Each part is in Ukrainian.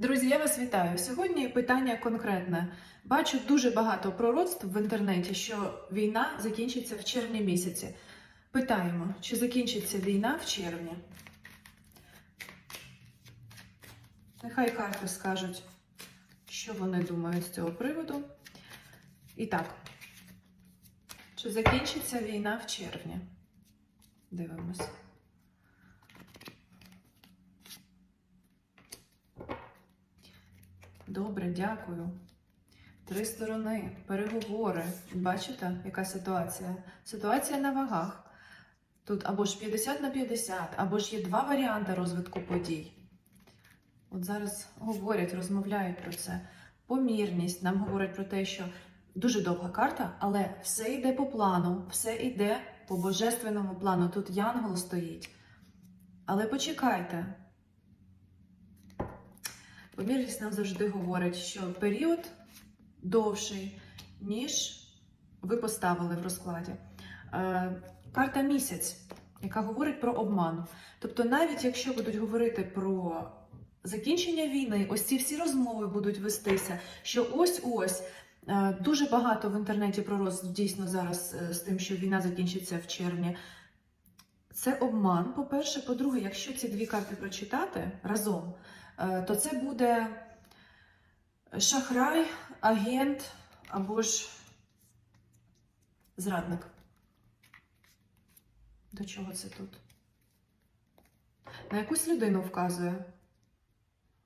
Друзі, я вас вітаю. Сьогодні питання конкретне. Бачу дуже багато пророцтв в інтернеті, що війна закінчиться в червні місяці. Питаємо, чи закінчиться війна в червні? Нехай карти скажуть, що вони думають з цього приводу. І так, чи закінчиться війна в червні? Дивимось. Добре, дякую. Три сторони, переговори. Бачите, яка ситуація? Ситуація на вагах. Тут або ж 50 на 50, або ж є два варіанти розвитку подій. От зараз говорять, розмовляють про це. Помірність нам говорять про те, що дуже довга карта, але все йде по плану, все йде по божественному плану. Тут янгол стоїть. Але почекайте, Помірність нам завжди говорить, що період довший, ніж ви поставили в розкладі. Е, карта місяць, яка говорить про обман. Тобто, навіть якщо будуть говорити про закінчення війни, ось ці всі розмови будуть вестися, що ось-ось. е, Дуже багато в інтернеті пророцтв дійсно зараз е, з тим, що війна закінчиться в червні. Це обман. По-перше, по-друге, якщо ці дві карти прочитати разом, то це буде шахрай, агент або ж зрадник. До чого це тут? На якусь людину вказує.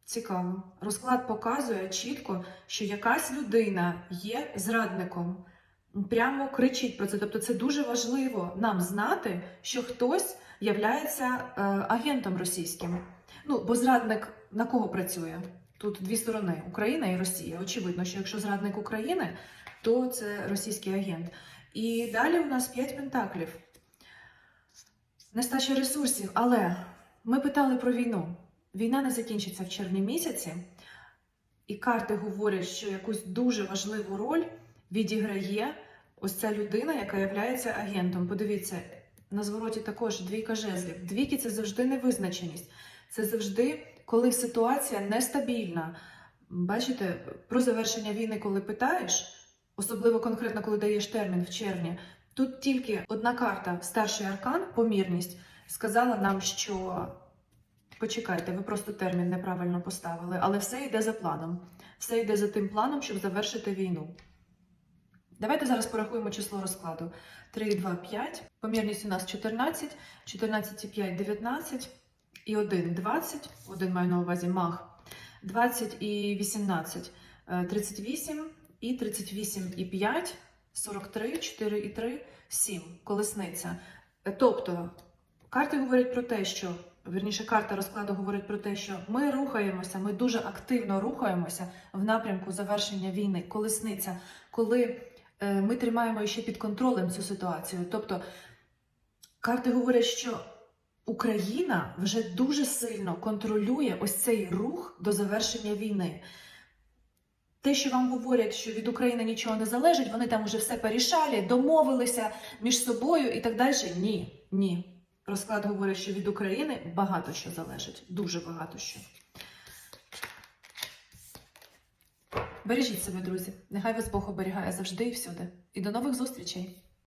Цікаво. Розклад показує чітко, що якась людина є зрадником. Прямо кричить про це. Тобто, це дуже важливо нам знати, що хтось являється е, агентом російським. Ну, бо зрадник на кого працює? Тут дві сторони Україна і Росія. Очевидно, що якщо зрадник України, то це російський агент. І далі у нас п'ять пентаклів. Нестача ресурсів, але ми питали про війну. Війна не закінчиться в червні місяці, і карти говорять, що якусь дуже важливу роль відіграє ось ця людина, яка є агентом. Подивіться, на звороті також двійка жезлів. Двійки це завжди невизначеність. Це завжди, коли ситуація нестабільна. Бачите, про завершення війни, коли питаєш, особливо конкретно, коли даєш термін в червні, тут тільки одна карта, старший аркан, помірність, сказала нам, що почекайте, ви просто термін неправильно поставили, але все йде за планом. Все йде за тим планом, щоб завершити війну. Давайте зараз порахуємо число розкладу. 3, 2, 5. Помірність у нас 14, 14 і 5 – 19, і 1 – 20, 1 маю на увазі маг, 20 і 18 – 38, і 38 і 5 – 43, 4 і 3 – 7, колесниця. Е, Тобто, карти говорять про те, що, верніше, карта розкладу говорить про те, що ми рухаємося, ми дуже активно рухаємося в напрямку завершення війни, колесниця, коли е, ми тримаємо ще під контролем цю ситуацію. Тобто карти говорять, що Україна вже дуже сильно контролює ось цей рух до завершення війни. Те, що вам говорять, що від України нічого не залежить, вони там вже все порішали, домовилися між собою і так далі. Ні, ні. Розклад говорить, що від України багато що залежить, дуже багато що. Бережіть себе, друзі. Нехай вас Бог оберігає завжди і всюди. І до нових зустрічей!